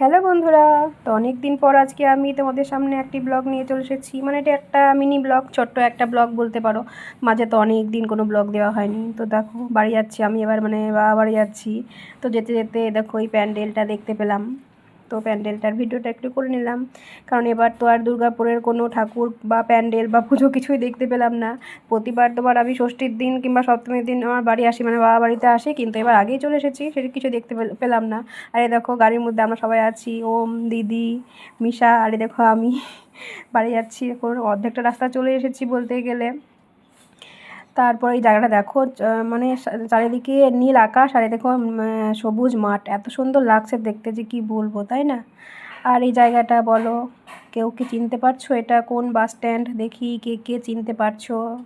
Hello বন্ধুরা, তো অনেক দিন পর আজকে আমি তোমাদের সামনে একটি ব্লগ নিয়ে চলে এসেছি। মানে এটা একটা মিনি ব্লগ, ছোট্ট একটা ব্লগ বলতে পারো। মাঝে তো অনেক দিন কোনো ব্লগ দেওয়া হয়নি। তো দেখো, বাড়ি যাচ্ছি আমি এবার মানে বাবা বাড়ি যাচ্ছি। তো যেতে যেতে দেখো ওই প্যান্ডেলটা দেখতে পেলাম। তো প্যান্ডেলটার ভিডিওটা একটু করে নিলাম। কারণ এবার তো আর দুর্গাপুরের কোনো ঠাকুর বা প্যান্ডেল বা পুজো কিছুই দেখতে পেলাম না। প্রতিবার তোমার আমি ষষ্ঠীর দিন কিংবা সপ্তমীর দিন আমার বাড়ি আসি মানে বাবা বাড়িতে আসি, কিন্তু এবার আগেই চলে এসেছি, সেটা কিছু দেখতে পেল- পেলাম না। আরে দেখো, গাড়ির মধ্যে আমরা সবাই আছি, ওম, দিদি, মিশা, আরে দেখো আমি, বাড়ি যাচ্ছি, এখন অর্ধেকটা রাস্তা চলে এসেছি বলতে গেলে। তারপর এই জায়গাটা দেখো মানে চারিদিকে নীল আকাশ, আর দেখো সবুজ মাঠ। এত সুন্দর লাগছে দেখতে যে কি বলব, তাই না? আর এই জায়গাটা বলো, কেউ কি চিনতে পারছ এটা? কোন বাস স্ট্যান্ড? দেখি কে কে চিনতে পারছ?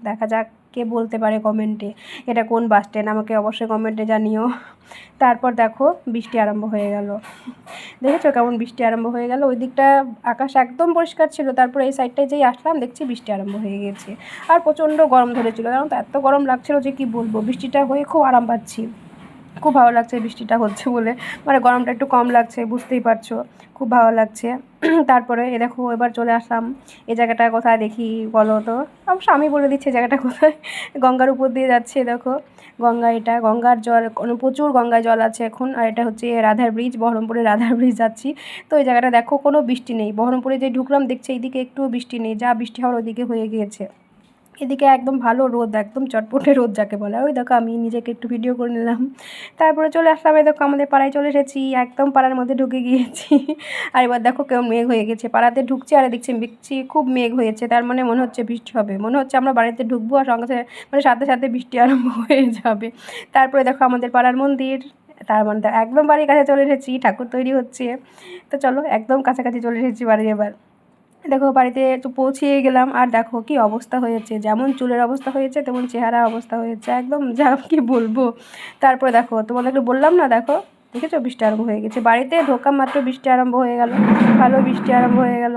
দেখা যাক। কে বলতে পারে কমেন্টে? এটা কোন বাস স্ট্যান্ড আমাকে অবশ্যই কমেন্টে জানিও। তারপর দেখো বৃষ্টি আরম্ভ হয়ে গেল। দেখেছ কেমন বৃষ্টি আরম্ভ হয়ে গেল? ওই দিকটা আকাশ একদম পরিষ্কার ছিল। তারপর এই সাইডটায় যেই আসলাম, দেখছি বৃষ্টি আরম্ভ হয়ে গেছে। আর প্রচণ্ড গরম ধরেছিল। কারণ তো, এত গরম লাগছিল যে কি বলব? বৃষ্টিটা হয়ে খুব আরাম পাচ্ছি। খুব ভালো লাগছে বৃষ্টিটা হচ্ছে বলে। মানে গরমটা একটু কম লাগছে, বুঝতেই পারছ। খুব ভালো লাগছে। তারপরে এ দেখো, এবার চলে আসলাম। এই জায়গাটা কোথায় দেখি বলো তো? অবশ্য আমি বলে দিচ্ছি জায়গাটা কোথায়? গঙ্গার উপর দিয়ে যাচ্ছে, দেখো। গঙ্গা এটা, গঙ্গার জল কোনো প্রচুর গঙ্গায় জল আছে এখন। আর এটা হচ্ছে রাধার ব্রিজ বহরমপুরে রাধার ব্রিজ যাচ্ছি। তো এই জায়গাটা দেখো, কোনো বৃষ্টি নেই। বহরমপুরে যে ঢুকলাম, দেখছি এইদিকে একটুও বৃষ্টি নেই। যা বৃষ্টি হওয়ার ওদিকে হয়ে গিয়েছে। এদিকে একদম ভালো রোদ, একদম চটপটে রোদ যাকে বলে। ওই দেখো আমি নিজেকে একটু ভিডিও করে নিলাম। তারপরে চলে আসলাম, এই দেখো আমাদের পাড়ায় চলে এসেছি। একদম পাড়ার মধ্যে ঢুকে গিয়েছি। আর এবার দেখো কেউ মেঘ হয়ে গেছে। পাড়াতে ঢুকছি আর দেখছি দেখছি খুব মেঘ হয়েছে। তার মানে মনে হচ্ছে বৃষ্টি হবে। মনে হচ্ছে আমরা বাড়িতে ঢুকবো আর সঙ্গে মানে সাথে সাথে বৃষ্টি আরম্ভ হয়ে যাবে। তারপরে দেখো আমাদের পাড়ার মন্দির। তার মানে একদম বাড়ির কাছে চলে এসেছি। ঠাকুর তৈরি হচ্ছে। তো চলো একদম কাছাকাছি চলে এসেছি বাড়ি এবার। দেখো বাড়িতে একটু পৌঁছিয়ে গেলাম, আর দেখো কি অবস্থা হয়েছে। যেমন চুলের অবস্থা হয়েছে, তেমন চেহারা অবস্থা হয়েছে। একদম যা কি বলব। তারপরে দেখো, তোমাদেরকে বললাম না, দেখো, দেখেছ? বৃষ্টি আরম্ভ হয়ে গেছে। বাড়িতে ঢোকা মাত্র বৃষ্টি আরম্ভ হয়ে গেল। ভালো বৃষ্টি আরম্ভ হয়ে গেল।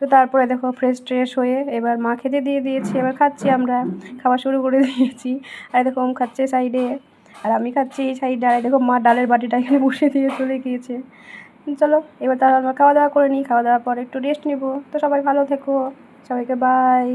তো তারপরে দেখো ফ্রেশ ট্রেশ হয়ে এবার মা খেতে দিয়ে দিয়েছি, এবার খাচ্ছি আমরা। খাওয়া শুরু করে দিয়েছি। আর দেখো, ওম খাচ্ছে সাইডে আর আমি খাচ্ছি এই সাইডে আর দেখো, মা ডালের বাটিটা এখানে বসে দিয়ে চলে গিয়েছে। চলো, এবার তাহলে আমরা খাওয়া দাওয়া করে নিই খাওয়া দাওয়ার পর একটু রেস্ট নেব। তো সবাই ভালো থেকো। সবাইকে বাই